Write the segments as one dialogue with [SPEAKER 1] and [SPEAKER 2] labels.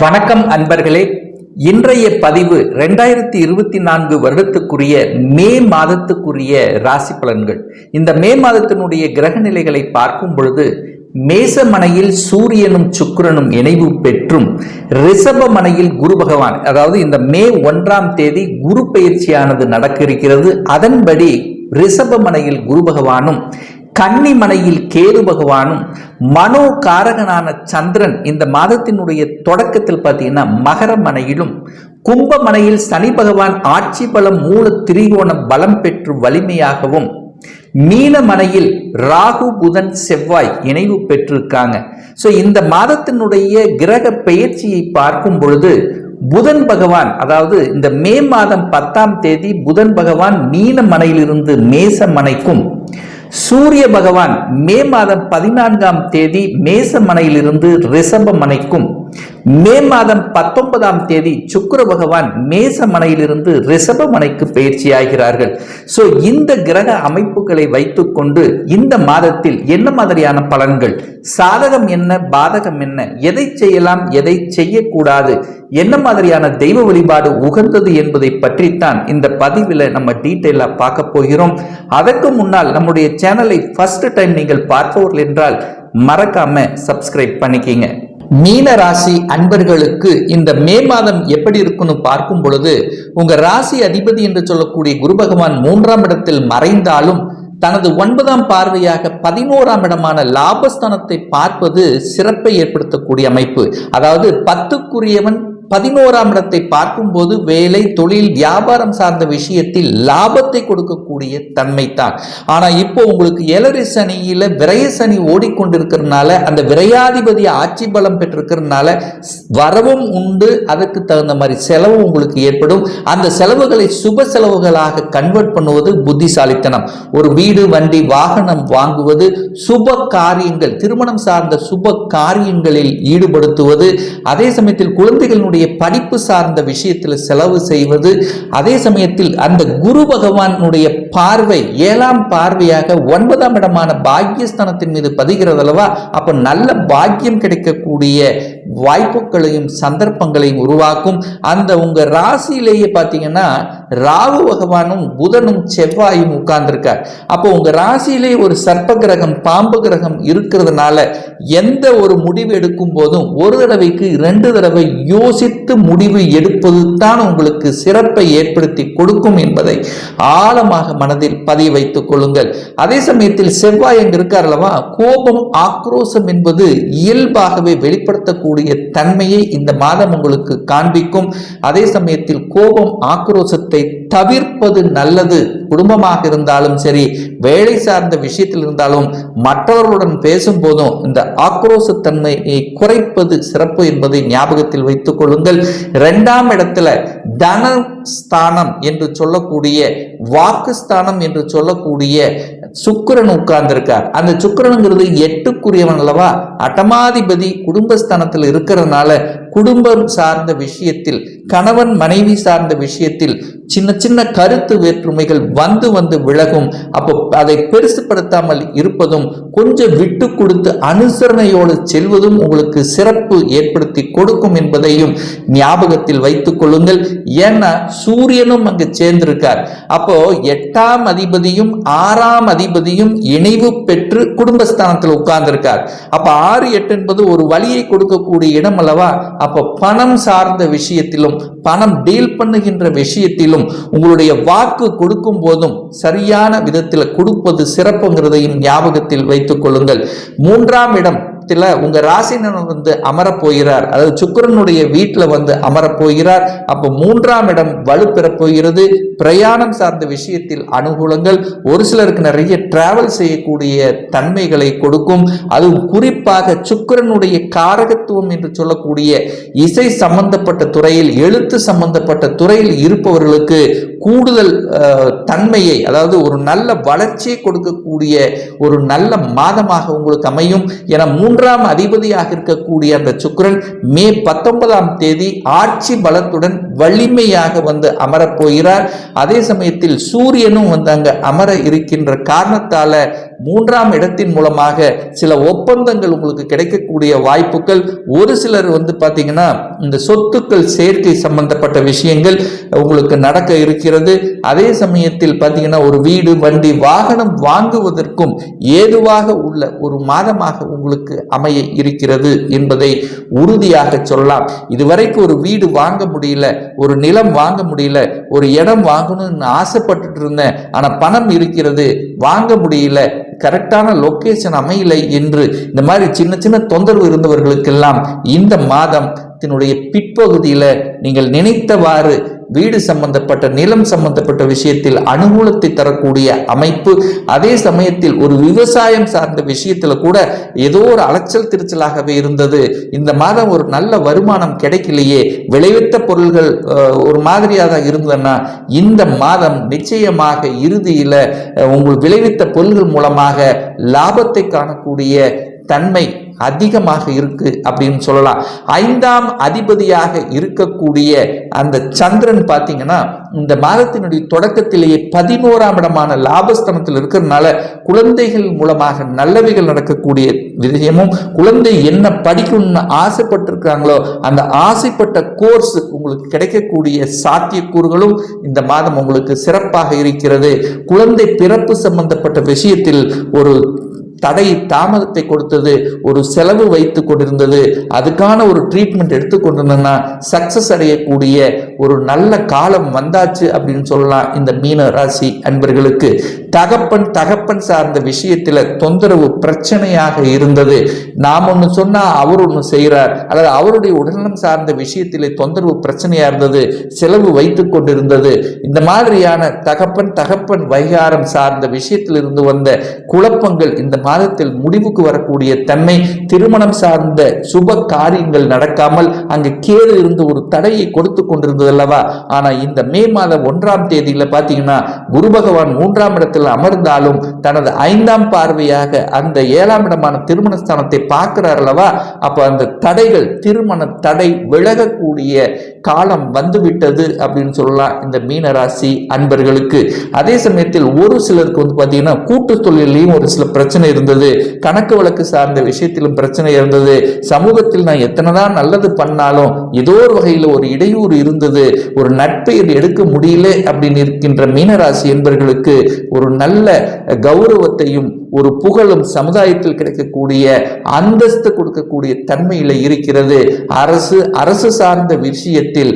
[SPEAKER 1] வணக்கம் அன்பர்களே. இன்றைய பதிவு ரெண்டாயிரத்தி இருபத்தி நான்கு வருடத்துக்குரிய மே மாதத்துக்குரிய ராசி பலன்கள். இந்த மே மாதத்தினுடைய கிரக நிலைகளை பார்க்கும் பொழுது மேசமனையில் சூரியனும் சுக்கிரனும் இணைவு பெற்றும் ரிஷபமனையில் குரு பகவான் அதாவது இந்த மே ஒன்றாம் தேதி குரு பயிற்சியானது நடக்க இருக்கிறது அதன்படி ரிஷபமனையில் குரு பகவானும் கன்னிமனையில் கேது பகவானும் மனோ காரகனான சந்திரன் இந்த மாதத்தினுடைய தொடக்கத்தில் பார்த்தீங்கன்னா மகர மனையிலும் கும்பமனையில் சனி பகவான் ஆட்சி பலம் மூல திரிகோணம் பலம் பெற்று வலிமையாகவும் மீனமனையில் ராகு புதன் செவ்வாய் இணைவு பெற்றிருக்காங்க. ஸோ இந்த மாதத்தினுடைய கிரக பெயர்ச்சியை பார்க்கும் பொழுது புதன் பகவான் அதாவது இந்த மே மாதம் பத்தாம் தேதி புதன் பகவான் மீனமனையிலிருந்து மேசமனைக்கும் மனைக்கும் சூரிய பகவான் மே மாதம் பதினான்காம் தேதி மேசமனையிலிருந்து ரிஷப மனைக்கும். மே மாதம் பத்தொன்பதாம் தேதி சுக்கர பகவான் மேச மனையிலிருந்து ரிஷப மனைக்கு பயிற்சி ஆகிறார்கள். ஸோ இந்த கிரக அமைப்புகளை வைத்துக்கொண்டு இந்த மாதத்தில் என்ன மாதிரியான பலன்கள்? சாதகம் என்ன? பாதகம் என்ன? எதை செய்யலாம்? எதை செய்யக்கூடாது? என்ன மாதிரியான தெய்வ வழிபாடு உகந்தது என்பதை பற்றித்தான் இந்த பதிவில் நம்ம டீட்டெயிலாக பார்க்க போகிறோம். அதற்கு முன்னால் நம்முடைய சேனலை ஃபர்ஸ்ட் டைம் நீங்கள் பார்ப்பவர்கள் என்றால் மறக்காம சப்ஸ்கிரைப் பண்ணிக்கிங்க. மீன ராசி அன்பர்களுக்கு இந்த மே மாதம் எப்படி இருக்குன்னு பார்க்கும் பொழுது உங்க ராசி அதிபதி என்று சொல்லக்கூடிய குரு பகவான் மூன்றாம் இடத்தில் மறைந்தாலும் தனது ஒன்பதாம் பார்வையாக பதினோராம் இடமான லாபஸ்தானத்தை பார்ப்பது சிறப்பை ஏற்படுத்தக்கூடிய அமைப்பு. அதாவது பத்துக்குரியவன் பதினோராம் இடத்தை பார்க்கும்போது வேலை தொழில் வியாபாரம் சார்ந்த விஷயத்தில் லாபத்தை கொடுக்கக்கூடிய தன்மை தான் ஆனா இப்போ உங்களுக்கு ஏழரை சனியில விரய சனி ஓடிக்கொண்டிருக்கிறதுனால அந்த விரையாதிபதி ஆட்சி பலம் பெற்றிருக்கிறதுனால வரவும் உண்டு அதுக்கு தகுந்த மாதிரி செலவும் உங்களுக்கு ஏற்படும். அந்த செலவுகளை சுப செலவுகளாக கன்வெர்ட் பண்ணுவது புத்திசாலித்தனம். ஒரு வீடு வண்டி வாகனம் வாங்குவது சுப காரியங்கள் திருமணம் சார்ந்த சுப காரியங்களில் ஈடுபடுத்துவது. அதே சமயத்தில் குழந்தைகளுடைய அவனுடைய படிப்பு சார்ந்த விஷயத்தில் செலவு செய்வது அதே சமயத்தில் அந்த குரு பகவானுடைய பார்வை ஏழாம் பார்வையாக ஒன்பதாம் இடமான பாக்கியஸ்தானத்தின் மீது பதிகிறது அல்லவா அப்போ நல்ல பாக்கியம் கிடைக்கக்கூடிய வாய்ப்புகளையும் சந்தர்ப்பங்களையும் உருவாக்கும். அந்த உங்க ராசியிலேயே பார்த்தீங்கன்னா ராகு பகவானும் புதனும் செவ்வாயும் உட்கார்ந்துருக்கார். அப்போ உங்க ராசியிலே ஒரு சர்ப்ப கிரகம் பாம்பு கிரகம் இருக்கிறதுனால எந்த ஒரு முடிவு எடுக்கும் போதும் ஒரு தடவைக்கு ரெண்டு தடவை யோசித்து முடிவு எடுப்பது தான் உங்களுக்கு சிறப்பை ஏற்படுத்தி கொடுக்கும் என்பதை ஆழமாக மனதில் பதிய வைத்துக் கொள்ளுங்கள். அதே சமயத்தில் செவ்வாய் அங்கு இருக்கார் அல்லவா? கோபம் ஆக்ரோசம் என்பது இயல்பாகவே வெளிப்படுத்தக்கூடிய இருக்கக்கூடிய தன்மையை இந்த மாதம் உங்களுக்கு காண்பிக்கும். அதே சமயத்தில் கோபம் ஆக்ரோசத்தை தவிர்ப்பது நல்லது. குடும்பமாக இருந்தாலும் சரி வேலை சார்ந்த விஷயத்தில் இருந்தாலும் மற்றவர்களுடன் பேசும் போதும் இந்த ஆக்ரோசத்தன்மையை குறைப்பது சிறப்பு என்பதை ஞாபகத்தில் வைத்துக் கொள்ளுங்கள். இரண்டாம் இடத்துல தன ஸ்தானம் என்று சொல்லக்கூடிய வாக்குஸ்தானம் என்று சொல்லக்கூடிய சுக்கிரன் உட்கார்ந்திருக்கார். அந்த சுக்கிரனுங்கிறது எட்டுக்குரியவன் அல்லவா? அட்டமாதிபதி குடும்பஸ்தானத்தில் இருக்கிறதுனால குடும்பம் சார்ந்த விஷயத்தில் கணவன் மனைவி சார்ந்த விஷயத்தில் சின்ன சின்ன கருத்து வேற்றுமைகள் வந்து வந்து விலகும். அப்போ அதை பெருசுப்படுத்தாமல் இருப்பதும் கொஞ்சம் விட்டு கொடுத்து அனுசரணையோடு செல்வதும் உங்களுக்கு சிறப்பு ஏற்படுத்தி கொடுக்கும் என்பதையும் ஞாபகத்தில் வைத்துக் கொள்ளுங்கள். ஏன்னா சூரியனும் அங்கு சேர்ந்திருக்கார். அப்போ எட்டாம் அதிபதியும் ஆறாம் அதிபதியும் இணைவு பெற்று குடும்பஸ்தானத்தில் உட்கார்ந்திருக்கார். அப்ப ஆறு எட்டு என்பது ஒரு வழியை கொடுக்கக்கூடிய இடம் அல்லவா? அப்போ பணம் சார்ந்த விஷயத்திலும் பணம் டீல் பண்ணுகின்ற விஷயத்திலும் உங்களுடைய வாக்கு கொடுக்கும் போதும் சரியான விதத்தில் கொடுப்பது சிறப்புங்கிறதையும் ஞாபகத்தில் வைத்துக் கொள்ளுங்கள். மூன்றாம் இடம் உங்க ராசினன் வந்து அமரப்போகிறார் அதாவது சுக்கரனுடைய வீட்டில் வந்து அமரப் போகிறார். அப்போ மூன்றாம் இடம் வலுப்பெறப் போகிறது. பிரயாணம் சார்ந்த விஷயத்தில் அனுகூலங்கள். ஒரு சிலருக்கு நிறைய டிராவல் செய்யக்கூடிய தன்மைகளை கொடுக்கும். அதுவும் குறிப்பாக சுக்கரனுடைய காரகத்துவம் என்று சொல்லக்கூடிய இசை சம்பந்தப்பட்ட துறையில் எழுத்து சம்பந்தப்பட்ட துறையில் இருப்பவர்களுக்கு கூடுதல் தன்மையை அதாவது ஒரு நல்ல வளர்ச்சியை கொடுக்கக்கூடிய ஒரு நல்ல மாதமாக உங்களுக்கு அமையும். என மூன்று மூன்றாம் அதிபதியாக இருக்கக்கூடிய அந்த சுக்கரன் மே பத்தொன்பதாம் தேதி ஆட்சி பலத்துடன் வலிமையாக வந்து அமரப் போகிறார். அதே சமயத்தில் சூரியனும் வந்து அங்க அமர இருக்கின்ற காரணத்தால மூன்றாம் இடத்தின் மூலமாக சில ஒப்பந்தங்கள் உங்களுக்கு கிடைக்கக்கூடிய வாய்ப்புகள். ஒரு சிலர் வந்து பார்த்தீங்கன்னா இந்த சொத்துக்கள் சேர்க்கை சம்பந்தப்பட்ட விஷயங்கள் உங்களுக்கு நடக்க இருக்கிறது. அதே சமயத்தில் பார்த்தீங்கன்னா ஒரு வீடு வண்டி வாகனம் வாங்குவதற்கும் ஏதுவாக உள்ள ஒரு மாதமாக உங்களுக்கு அமைய இருக்கிறது என்பதை உறுதியாக சொல்லலாம். இதுவரைக்கும் ஒரு வீடு வாங்க முடியல ஒரு நிலம் வாங்க முடியல ஒரு இடம் வாங்கணும்னு ஆசைப்பட்டுட்டு இருந்தேன். ஆனால் பணம் இருக்கிறது வாங்க முடியல கரெக்டான லொகேஷன் அமையலை என்று இந்த மாதிரி சின்ன சின்ன தொந்தரவு இருந்தவர்களுக்கெல்லாம் இந்த மாதம் பிற்பகுதியில நீங்கள் நினைத்தவாறு வீடு சம்பந்தப்பட்ட நிலம் சம்பந்தப்பட்ட விஷயத்தில் அனுகூலத்தை தரக்கூடிய அமைப்பு அதே சமயத்தில் ஒரு விவசாயம் சார்ந்த விஷயத்தில் கூட ஏதோ ஒரு அலைச்சல் திருச்சலாகவே இருந்தது. இந்த மாதம் ஒரு நல்ல வருமானம் கிடைக்கலையே. விளைவித்த பொருள்கள் ஒரு மாதிரியாக தான் இருந்ததுன்னா இந்த மாதம் நிச்சயமாக இறுதியில் உங்கள் விளைவித்த பொருள்கள் மூலமாக லாபத்தை காணக்கூடிய தன்மை அதிகமாக இருக்கு அப்படின்னு சொல்லலாம். ஐந்தாம் அதிபதியாக இருக்கக்கூடிய அந்த சந்திரன் பார்த்தீங்கன்னா இந்த மாதத்தினுடைய தொடக்கத்திலேயே பதினோராம் இடமான லாபஸ்தனத்தில் இருக்கிறதுனால குழந்தைகள் மூலமாக நல்லவைகள் நடக்கக்கூடிய விஷயமும் குழந்தை என்ன படிக்கணும்னு ஆசைப்பட்டிருக்காங்களோ அந்த ஆசைப்பட்ட கோர்ஸ் உங்களுக்கு கிடைக்கக்கூடிய சாத்தியக்கூறுகளும் இந்த மாதம் உங்களுக்கு சிறப்பாக இருக்கிறது. குழந்தை பிறப்பு சம்பந்தப்பட்ட விஷயத்தில் ஒரு தடை தாமதத்தை கொடுத்தது ஒரு செலவு வைத்து கொண்டிருந்தது அதுக்கான ஒரு ட்ரீட்மெண்ட் எடுத்துக்கொண்டிருந்தோம்னா சக்சஸ் அடையக்கூடிய ஒரு நல்ல காலம் வந்தாச்சு அப்படின்னு சொல்லலாம் இந்த மீன ராசி அன்பர்களுக்கு. தகப்பன் தகப்பன் சார்ந்த விஷயத்துல தொந்தரவு பிரச்சனையாக இருந்தது. நாம் ஒன்று சொன்னா அவர் ஒன்று செய்கிறார் அல்லது அவருடைய உடல்நலம் சார்ந்த விஷயத்திலே தொந்தரவு பிரச்சனையா இருந்தது. செலவு வைத்து கொண்டிருந்தது. இந்த மாதிரியான தகப்பன் தகப்பன் வைகாரம் சார்ந்த விஷயத்திலிருந்து வந்த குழப்பங்கள் இந்த மாதத்தில் முடிவுக்கு வரக்கூடிய தன்மை திருமணம் சார்ந்த சுப காரியங்கள் நடக்காமல் அங்கு கேது இருந்து ஒரு தடையை கொடுத்து கொண்டிருந்தது அல்லவா? ஆனா இந்த மே மாதம் ஒன்றாம் தேதியில பாத்தீங்கன்னா குரு பகவான் மூன்றாம் இடத்துல அமர்ந்தாலும் தனது ஐந்தாம் பார்வையாக அந்த ஏழாம் இடமான திருமணஸ்தானத்தை பார்க்கிறார் அல்லவா? அப்ப அந்த தடைகள் திருமண தடை விலகக்கூடிய காலம் வந்துவிட்டது அப்படின்னு சொல்லலாம் இந்த மீனராசி அன்பர்களுக்கு. அதே சமயத்தில் ஒரு சிலருக்கு வந்து பார்த்தீங்கன்னா கூட்டு தொழிலையும் ஒரு சில பிரச்சனை இருந்தது. கணக்கு வழக்கு சார்ந்த விஷயத்திலும் பிரச்சனை இருந்தது. சமூகத்தில் நான் எத்தனை தான் நல்லது பண்ணாலும் ஏதோ ஒரு வகையில் ஒரு இடையூறு இருந்தது. ஒரு நட்பெயர் எடுக்க முடியல அப்படின்னு இருக்கின்ற மீனராசி என்பர்களுக்கு ஒரு நல்ல கௌரவத்தையும் ஒரு புகழும் சமுதாயத்தில் கிடைக்கக்கூடிய அந்தஸ்து கொடுக்கக்கூடிய தன்மையில இருக்கிறது. அரசு அரசு சார்ந்த விஷயத்தில்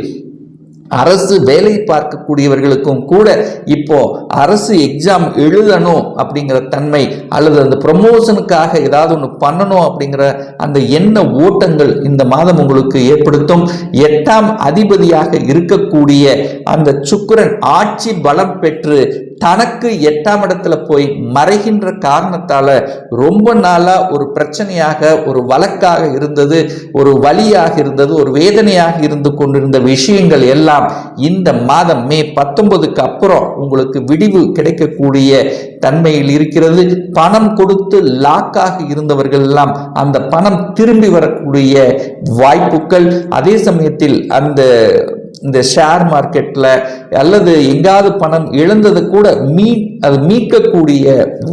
[SPEAKER 1] அரசு வேலை பார்க்கக்கூடியவர்களுக்கும் கூட இப்போ அரசு எக்ஸாம் எழுதணும் அப்படிங்கிற தன்மை அல்லது அந்த ப்ரமோஷனுக்காக ஏதாவது ஒன்று பண்ணணும் அப்படிங்கிற அந்த எண்ண ஓட்டங்கள் இந்த மாதம் உங்களுக்கு ஏற்படுத்தும். எட்டாம் அதிபதியாக இருக்கக்கூடிய அந்த சுக்கரன் ஆட்சி பலம் பெற்று தனக்கு எட்டாம் இடத்துல போய் மறைகின்ற காரணத்தால ரொம்ப நாளா ஒரு பிரச்சனையாக ஒரு வழக்காக இருந்தது ஒரு வழியாக இருந்தது ஒரு வேதனையாக இருந்து கொண்டிருந்த விஷயங்கள் எல்லாம் இந்த மாதம் மே பத்தொன்பதுக்கு அப்புறம் உங்களுக்கு விடிவு கிடைக்கக்கூடிய தன்மையில் இருக்கிறது. பணம் கொடுத்து லாக்காக இருந்தவர்கள் எல்லாம் அந்த பணம் திரும்பி வரக்கூடிய வாய்ப்புகள். அதே சமயத்தில் அந்த இந்த ஷேர் மார்க்கெட்ல அல்லது எங்காவது பணம் இழந்தது கூட மீ அது மீட்கக்கூடிய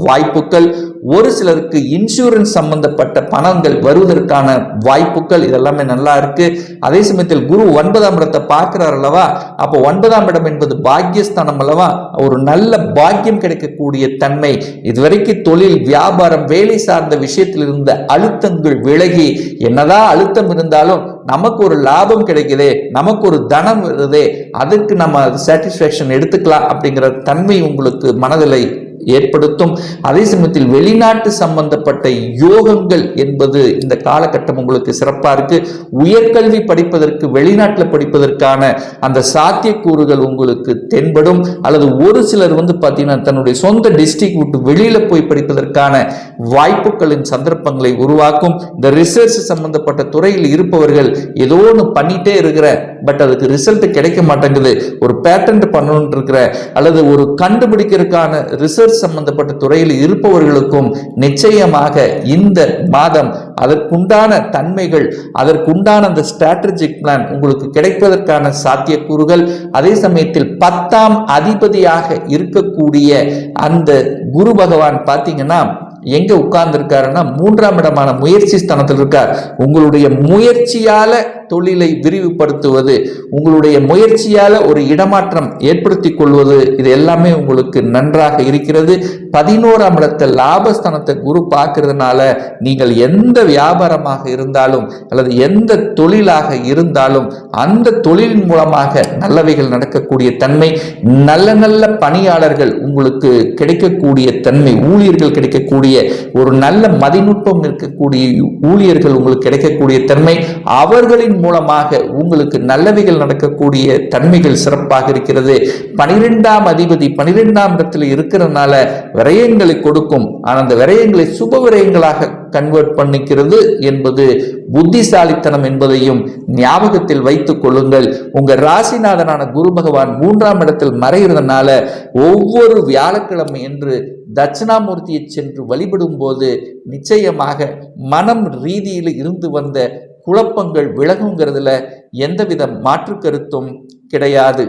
[SPEAKER 1] வாய்ப்புகள். ஒரு சிலருக்கு இன்சூரன்ஸ் சம்பந்தப்பட்ட பணங்கள் வருவதற்கான வாய்ப்புகள் இதெல்லாமே நல்லா இருக்கு. அதே சமயத்தில் குரு ஒன்பதாம் இடத்தை பார்க்கிறார் அல்லவா? அப்போ ஒன்பதாம் இடம் என்பது பாக்கியஸ்தானம் அல்லவா? ஒரு நல்ல பாக்கியம் கிடைக்கக்கூடிய தன்மை. இதுவரைக்கும் தொழில் வியாபாரம் வேலை சார்ந்த விஷயத்தில் இருந்த அழுத்தங்கள் விலகி என்னதான் அழுத்தம் இருந்தாலும் நமக்கு ஒரு லாபம் கிடைக்குதே நமக்கு ஒரு தனம் வருதே அதுக்கு நம்ம சாட்டிஸ்ஃபேக்ஷன் எடுத்துக்கலாம் அப்படிங்கிற தன்மை உங்களுக்கு மனதில் ஏற்படுத்தும். அதே சமயத்தில் வெளிநாட்டு சம்பந்தப்பட்ட யோகங்கள் என்பது இந்த காலகட்டம் உங்களுக்கு சிறப்பா இருக்கு. உயர்கல்வி படிப்பதற்கு வெளிநாட்டில் படிப்பதற்கான அந்த சாத்தியக்கூறுகள் உங்களுக்கு தென்படும். அல்லது ஒரு சிலர் வந்து பார்த்தீங்கன்னா தன்னுடைய சொந்த டிஸ்ட்ரிக் விட்டு வெளியில போய் படிப்பதற்கான வாய்ப்புகளின் சந்தர்ப்பங்களை உருவாக்கும். இந்த ரிசர்ச் சம்பந்தப்பட்ட துறையில் இருப்பவர்கள் ஏதோ ஒன்று பண்ணிட்டே இருக்கிற பட் அதுக்கு ரிசல்ட் கிடைக்க மாட்டேங்குது. ஒரு பேட்டன்ட் பண்ணணும்னு இருக்கிற அல்லது ஒரு கண்டுபிடிக்கிறதுக்கான ரிசர்ச் ரிசர்ச் சம்பந்தப்பட்ட துறையில் இருப்பவர்களுக்கும் நிச்சயமாக இந்த மாதம் அதற்குண்டான தன்மைகள் அதற்குண்டான அந்த ஸ்ட்ராட்டஜிக் பிளான் உங்களுக்கு கிடைப்பதற்கான சாத்தியக்கூறுகள் அதே சமயத்தில் பத்தாம் அதிபதியாக இருக்கக்கூடிய அந்த குரு பகவான் பார்த்தீங்கன்னா எங்க உட்கார்ந்துருக்காருன்னா மூன்றாம் இடமான முயற்சி ஸ்தானத்தில் இருக்கார். உங்களுடைய முயற்சியால தொழிலை விரிவுபடுத்துவது உங்களுடைய முயற்சியால ஒரு இடமாற்றம் ஏற்படுத்தி கொள்வது இது எல்லாமே உங்களுக்கு நன்றாக இருக்கிறது. பதினோராம் இடத்தை லாபஸ்தானத்தை குரு பார்க்கறதுனால நீங்கள் எந்த வியாபாரமாக இருந்தாலும் அல்லது எந்த தொழிலாக இருந்தாலும் அந்த தொழிலின் மூலமாக நல்லவைகள் நடக்கக்கூடிய தன்மை நல்ல நல்ல பணியாளர்கள் உங்களுக்கு கிடைக்கக்கூடிய தன்மை ஊழியர்கள் கிடைக்கக்கூடிய ஒரு நல்ல மதிநுட்பம் இருக்கக்கூடிய ஊழியர்கள் உங்களுக்கு கிடைக்கக்கூடிய தன்மை அவர்களின் மூலமாக உங்களுக்கு நல்லவைகள் நடக்கக்கூடிய தன்மைகள் சிறப்பாக இருக்கிறது. பனிரெண்டாம் அதிபதி பனிரெண்டாம் இடத்தில் இருக்கிறதுனால விரயங்களை கொடுக்கும். ஆனால் அந்த விரயங்களை சுப விரயங்களாக கன்வெர்ட் பண்ணிக்கிறது என்பது புத்திசாலித்தனம் என்பதையும் ஞாபகத்தில் வைத்துக் கொள்ளுங்கள். உங்க ராசிநாதனான குரு பகவான் மூன்றாம் இடத்தில் மறைகிறதுனால ஒவ்வொரு வியாழக்கிழமை என்று தட்சிணாமூர்த்தியை சென்று வழிபடும் போது நிச்சயமாக மனம் ரீதியில் இருந்து வந்த குழப்பங்கள் விலகுங்கிறதுல எந்தவித மாற்று கருத்தும் கிடையாது.